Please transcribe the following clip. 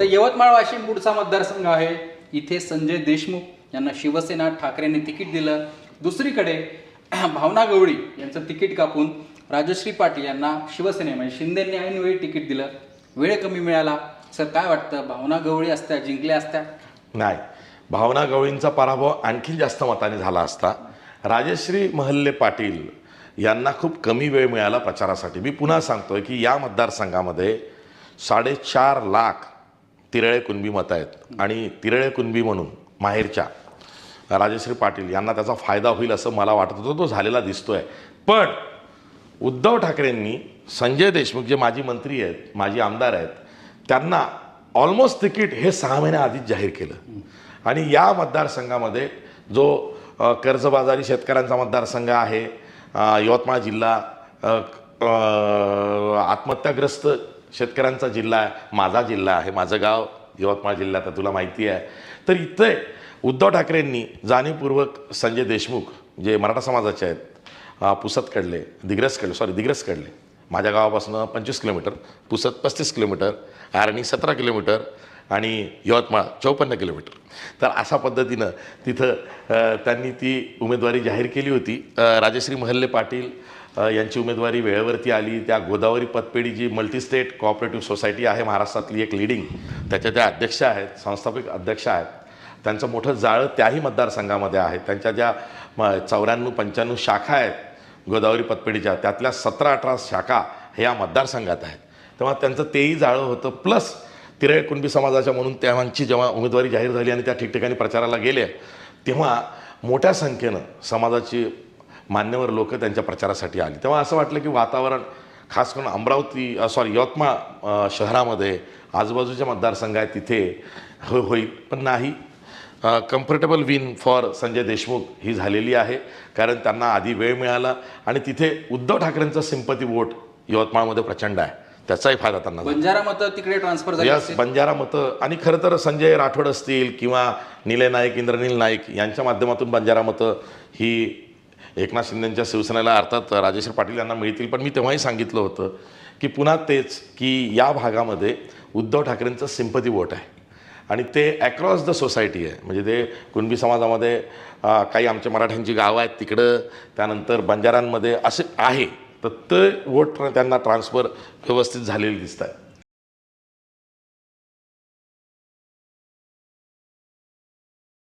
तर यवतमाळ वाशिम पुढचा मतदारसंघ आहे. इथे संजय देशमुख यांना शिवसेना ठाकरेंनी तिकीट दिलं. दुसरीकडे भावना गवळी यांचं तिकीट कापून राजश्री पाटील यांना शिवसेने म्हणजे शिंदेंनी ऐनवेळी तिकीट दिलं. वेळ कमी मिळाला. सर काय वाटतं? भावना गवळी असत्या जिंकल्या असत्या? नाही. भावना गवळींचा पराभव आणखी जास्त मताने झाला असता. राजश्री महल्ले पाटील यांना खूप कमी वेळ मिळाला प्रचारासाठी. मी पुन्हा सांगतोय की या मतदारसंघामध्ये साडेचार लाख तिरळे कुणबी मतं आहेत. आणि तिरळे कुणबी म्हणून माहेरच्या राजश्री पाटील यांना त्याचा फायदा होईल असं मला वाटत होतं. तो झालेला दिसतो आहे पण उद्धव ठाकरेंनी संजय देशमुख जे माजी मंत्री आहेत माजी आमदार आहेत त्यांना ऑलमोस्ट तिकीट हे सहा महिन्या आधीच जाहीर केलं. आणि या मतदारसंघामध्ये जो कर्जबाजारी शेतकऱ्यांचा मतदारसंघ आहे यवतमाळ जिल्हा आत्महत्याग्रस्त शेतकऱ्यांचा जिल्हा आहे माझा जिल्हा आहे माझं गाव यवतमाळ जिल्ह्यात आहे तुला माहिती आहे. तर इथे उद्धव ठाकरेंनी जाणीवपूर्वक संजय देशमुख जे मराठा समाजाचे आहेत पुसत कडले दिग्रस कडले सॉरी दिग्रस कडले. माझ्या गावापासून पंचवीस किलोमीटर पुसत पस्तीस किलोमीटर आरणी सतरा किलोमीटर आणि यवतमाळ चौपन्न किलोमीटर. तर अशा पद्धतीनं तिथं त्यांनी ती उमेदवारी जाहीर केली होती. राजश्री महल्ले पाटील यांची उमेदवारी वेळेवरती आली. त्या गोदावरी पतपेढी जी मल्टीस्टेट कोऑपरेटिव्ह सोसायटी आहे महाराष्ट्रातली एक लिडिंग त्याच्या ज्या अध्यक्ष आहेत संस्थापक अध्यक्ष आहेत त्यांचं मोठं जाळं त्याही मतदारसंघामध्ये आहे. त्यांच्या ज्या म चौऱ्याण्णव पंच्याण्णव शाखा आहेत गोदावरी पतपेढीच्या त्यातल्या सतरा अठरा शाखा हे या मतदारसंघात आहेत. तेव्हा त्यांचं तेही जाळं होतं. प्लस तिरळे कुणबी समाजाच्या म्हणून त्यांची जेव्हा उमेदवारी जाहीर झाली आणि त्या ठिकठिकाणी प्रचाराला गेले तेव्हा मोठ्या संख्येनं समाजाची मान्यवर लोक त्यांच्या प्रचारासाठी आली. तेव्हा असं वाटलं की वातावरण खास करून अमरावती सॉरी यवतमाळ शहरामध्ये आजूबाजूचे मतदारसंघ आहेत तिथे हो होईल. पण नाही. Comfortable win for Sanjay Deshmukh ही झालेली आहे. कारण त्यांना आधी वेळ मिळाला आणि तिथे उद्धव ठाकरेंचं सिंपती वोट यवतमाळमध्ये प्रचंड आहे. त्याचाही फायदा त्यांना. बंजारा मतं तिकडे ट्रान्सफर झाली. बंजारा मतं. आणि खरं तर संजय राठोड असतील किंवा निलय नाईक इंद्रनील नाईक यांच्या माध्यमातून बंजारा मतं ही एकनाथ शिंदेंच्या शिवसेनेला अर्थात राजेश्वर पाटील यांना मिळतील. पण मी तेव्हाही सांगितलं होतं की पुन्हा तेच की या भागामध्ये उद्धव ठाकरेंचं सिंपथी वोट आहे. आणि ते अक्रॉस द सोसायटी आहे. म्हणजे ते कुणबी समाजामध्ये काही आमच्या मराठ्यांची गावं आहेत तिकडं त्यानंतर बंजारांमध्ये असे आहे. तर ते वोट त्यांना ट्रान्सफर व्यवस्थित झालेले दिसत आहे.